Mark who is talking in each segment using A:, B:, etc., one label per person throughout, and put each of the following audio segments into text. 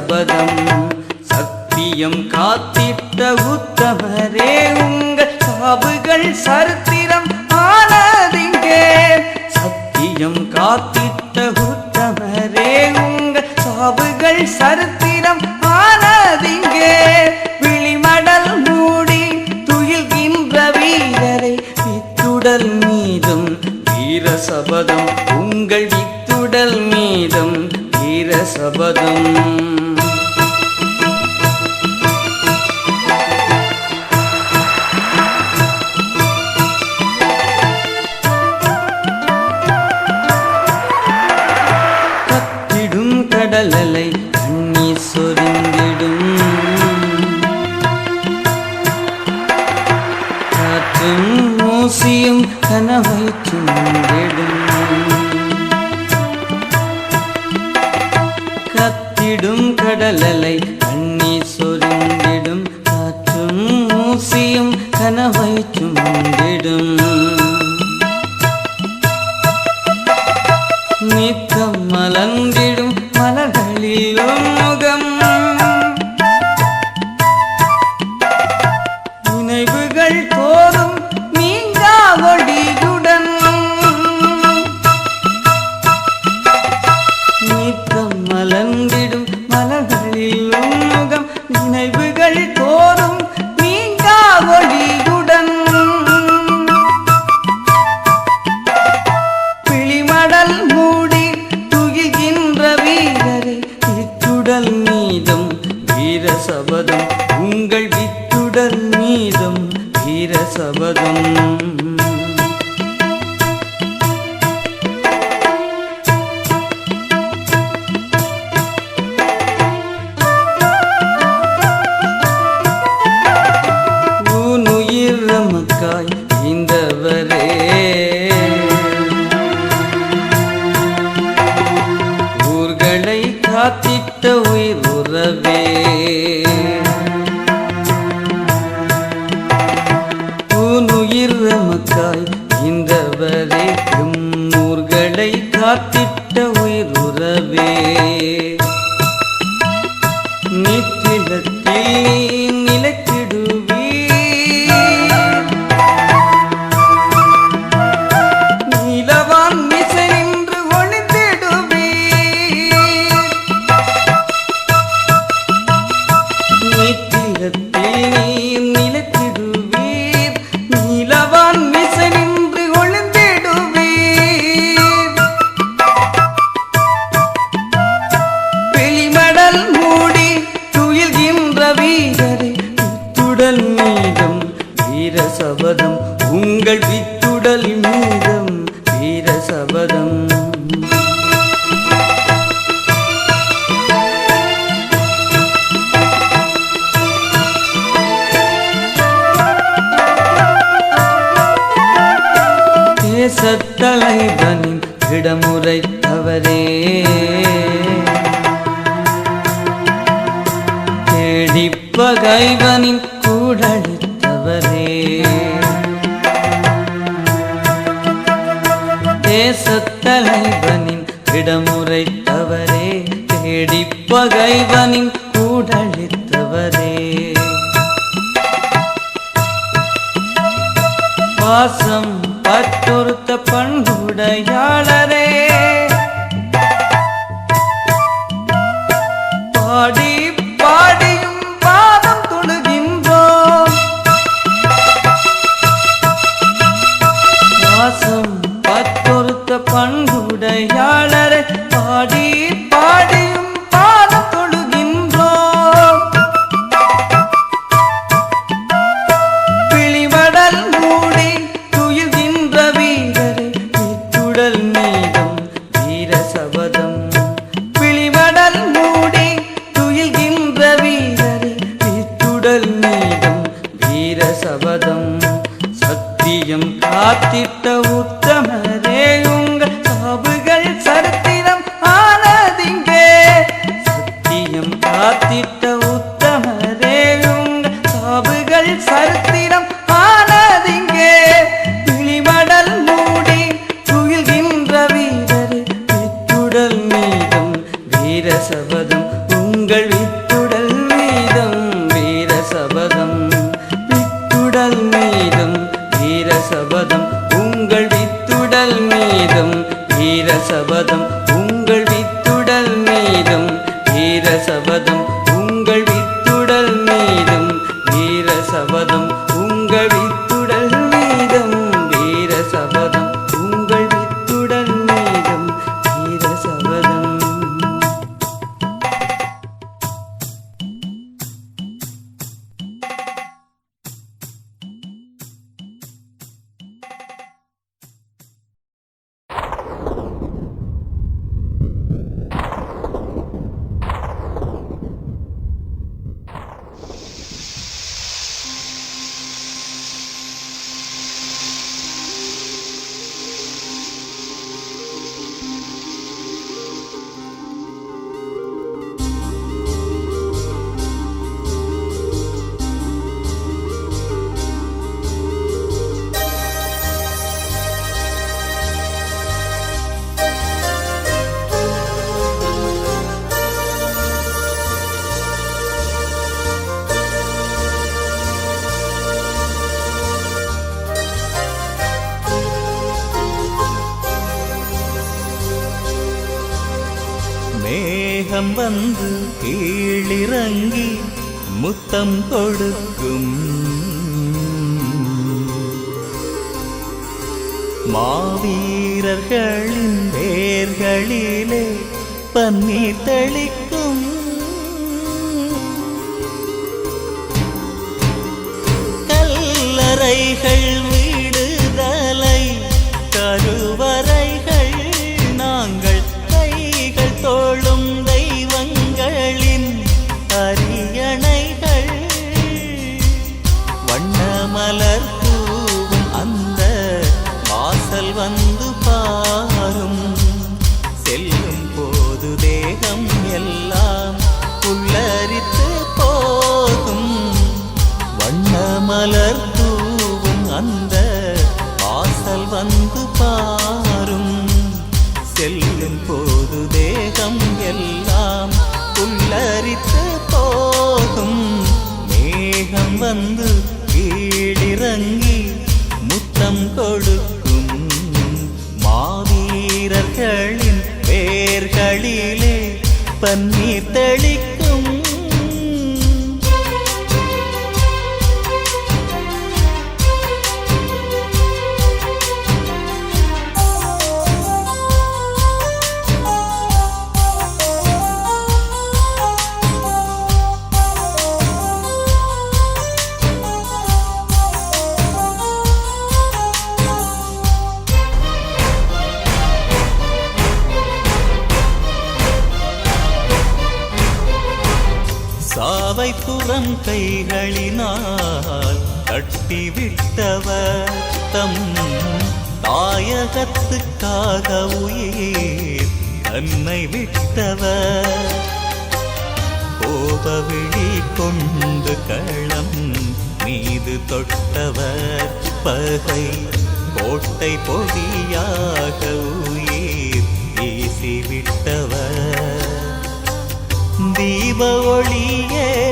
A: சபதம் சத்தியம் காத்திட்ட உத்தமரே உங்கள் சாவுகள் சரித்திரம் ஆனதிங்கே. சத்தியம் காத்திட்ட உத்தமரே உங்கள் சாவுகள் சரித்திரம் ஆனதிங்கே. விழிமடல் மூடி துயில்கின்ற வீரரை இத்துடல் மீதும் வீர சபதம் கலலை அண்ணி சொரிந்திடும். காற்றும் மூசியும் கனவை சுமந்திடும் கத்திடும் கடலலை அண்ணி சொரிந்திடும். காற்றும் மூசியும் கனவை சுமந்திடும் நித்தம் மலர்ந்திடும் மலர்கள் ஜெகத்தே உரைத்தவரே. தேடிப்பகைவனின் கூடழித்தவரே. தேசத்தலைவனின் இடமுறைத்தவரே தேடிப்பகைவனின் கூடழித்தவரே. பாசம் பற்றொருத்த பண்புடையாளரே.
B: வந்து கீழிறங்கி முத்தம் கொடுக்கும். மாவீரர்களின் வேர்களிலே பன்னீர் தெளிக்கும். கல்லறைகள் சாவை புறம் கைகளினால் கட்டிவிட்டவர் தம் தாயகத்துக்காக உயிர் தன்னை விட்டவர். கோபவிழி கொண்டு களம் மீது தொட்டவர். பகை கோட்டை பொடியாக உயிர் வீசிவிட்டவர். தீப ஒளியே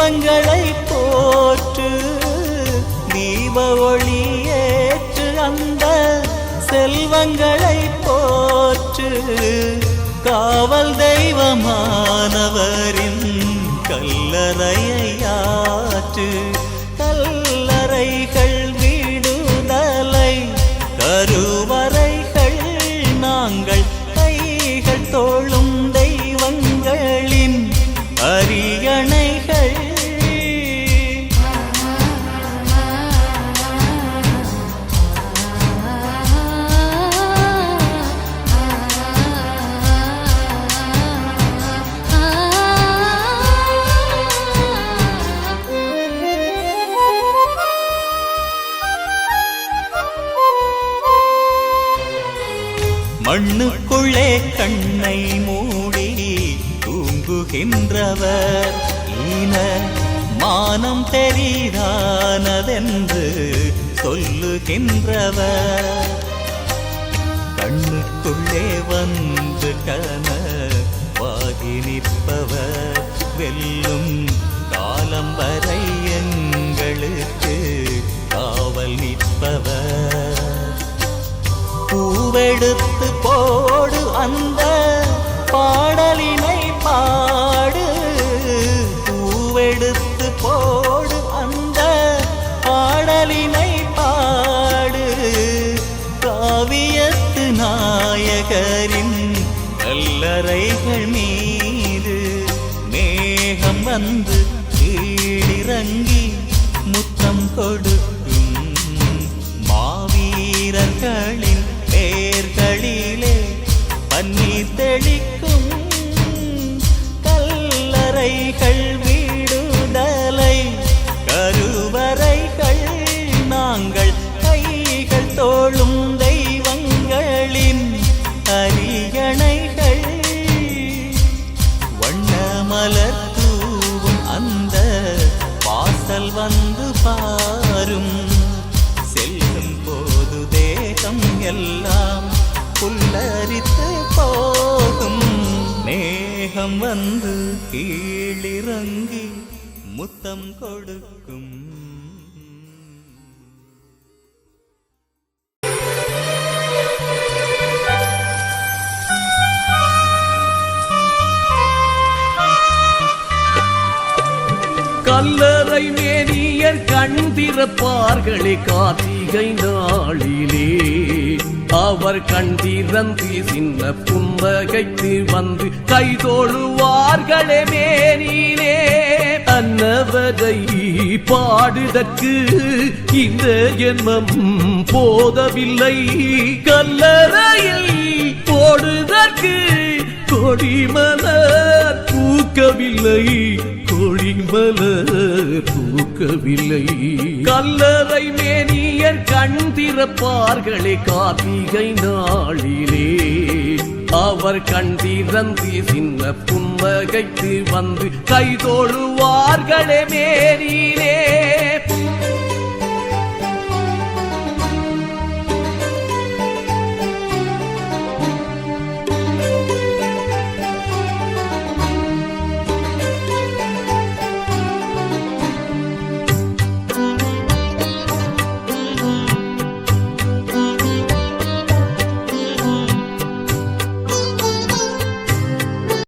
B: தெய்வங்களை போற்று தீப ஒளியேற்று அந்த செல்வங்களை போற்று. காவல் தெய்வமா தெரிதானதென்று சொல்லுகின்றவர். கண்ணுக்குள்ளே வந்து கனவாகி நிற்பவர். வெல்லும் காலம் வரை எங்களுக்கு காவல் நிற்பவர். பூவெடுத்து போடு அந்த பாடலின் முத்தம் வந்து பாரும். செல்லும் போது தேகம் எல்லாம் புல்லரித்து போகும். மேகம் வந்து கீழிறங்கி முத்தம் கொடுக்கும்.
C: கல்லறை மேனியர் கண் திறப்பார்களே கார்த்திகை நாளிலே. அவர் கண் திறந்து சின்ன புன்னகைத்து வந்து கைதோழுவார்களே மேனிலே. அன்னவரை பாடுதற்கு இந்த ஜென்மம் போதவில்லை. கல்லறையில் போடுதற்கு கொடிமலர் பூக்கவில்லை. கொடிமலர் பூக்கவில்லை. கல்லறை மேனியர் கண் திறப்பார்களே கார்த்திகை நாளிலே. அவர் கண் திறந்து சின்ன புன்னகைத்து வந்து கைதோழுவார்களே மேனிலே.